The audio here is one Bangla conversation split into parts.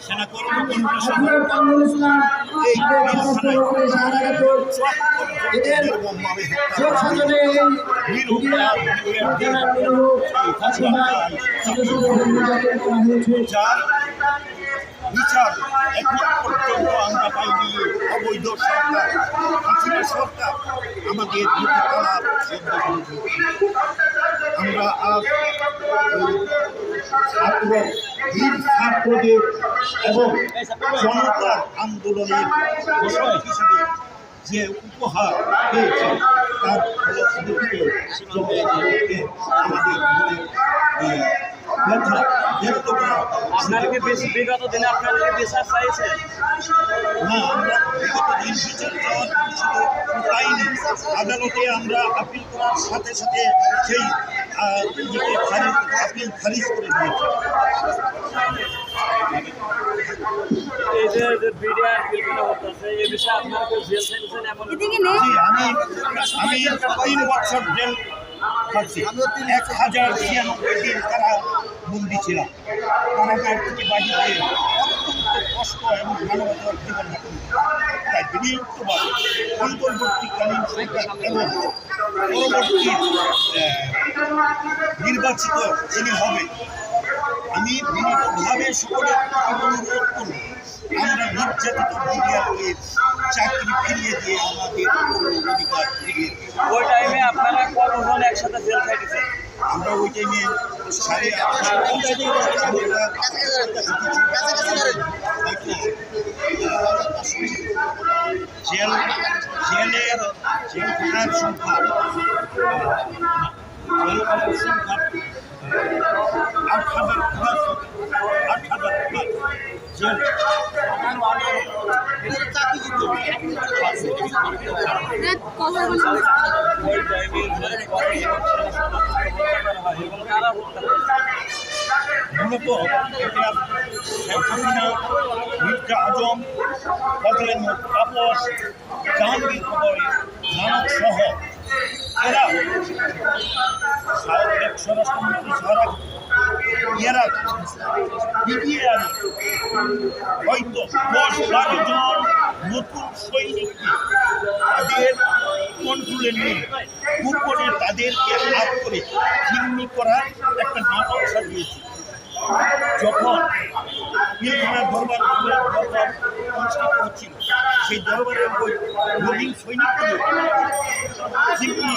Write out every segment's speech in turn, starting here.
সেনা বিচার এখন পর্যন্ত আমরা পাইনি অবৈধ সরকার হাসিনা সরকার আমাদের। আমরা আজ ছাত্র বীর ছাত্রদের এবং জনতার আন্দোলনের হিসেবে যে উপহার পেয়েছে তার ফলশ্রুতিতে আমাদের মনে ব্যথা ব্যক্ত করা আপনারা বেশি বিগত দিনে আপনারা বিচার চাইছেন না আমরা বিগত দিন বিচার চাওয়ার শুধু পাইনি আদালতে আমরা আপিল করার সাথে সাথে সেই আহ, ইয়েকে খারিজ করে দিয়েছি এই যে যে বিডিআর বিভিন্ন হচ্ছে এই বিষয়ে আপনারা কেউ জেল খেটেছেন এমন এদিকে আমি আমি তিন বছর জেল খাচ্ছি এক হাজার ছিয়ানব্বই দিন তারা বন্দি ছিলাম। কারাগার থেকে অত্যন্ত কষ্ট এবং মানবতার জীবন তাই সরকার পরবর্তী নির্বাচিত যিনি হবে আমি বিনীতভাবে সকলের অনুরোধ করব, আমরা নির্যাতিত মিডিয়াকে চাকরি ফিরিয়ে দিয়ে আমাদের অধিকার ফিরিয়ে। ওই টাইমে আপনারা কতজন একসাথে জেল খেটেছেন আমরা ওই টাইমে সাড়ে জেল জেলের সংখ্যা বলছি ওই টাইমে জেল করে এবং সেনা সদস্যকে হত্যা করা হয় এবং কারা হত্যা করে মূলত আজম ফজলে তাপস জাহাঙ্গীর খবরে নানক সহ। এরা সাবেক স্বরাষ্ট্রমন্ত্রী সারা এরা হয়তো দশ বারো জন নতুন সৈনিককে তাদের কন্ট্রোলে নিয়ে গোপনে তাদেরকে হাত করে জিম্মি করার একটা নাটক সাজিয়েছে যখন পিলখানার দরবার দরবার অনুষ্ঠিত হচ্ছিল, সেই দরবারের ওই নবীন সৈনিকগুলো জিম্মি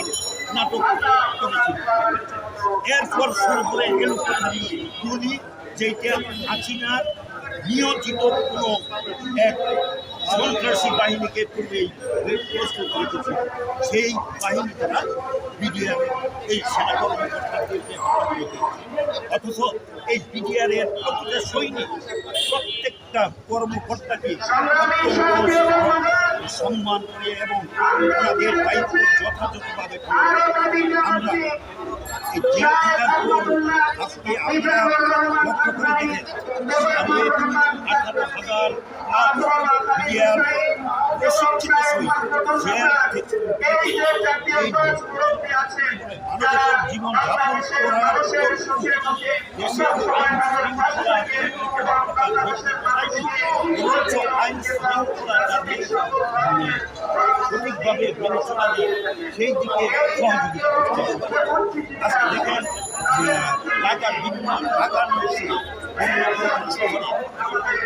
নাটক করেছিল। এরপর শুরু করে এলো কথাটি যেটা হাসিনার নিয়োজিত কোনো এক সন্ত্রাসী বাহিনীকে পূর্বেই প্রস্তুত রেখেছে সেই বাহিনী তারা বিডিআর এই সেনা কর্মকর্তাদেরকে। অথচ এই বিডিআরের প্রতিটা সৈনিক প্রত্যেকটা কর্মকর্তাকে সম্মান করে এবং তাদের দায়িত্ব যথাযথভাবে আমরা আমরা লক্ষ্য করে দেখে সাড়ে আঠারো হাজার মিডিয়ার প্রশিক্ষিত জীবন যাপন করার আইন শৃঙ্খলা সঠিকভাবে চলা যায় সেই দিকে সহযোগিতা করতে আজকে দেখেন ঢাকার বিভিন্ন ঢাকার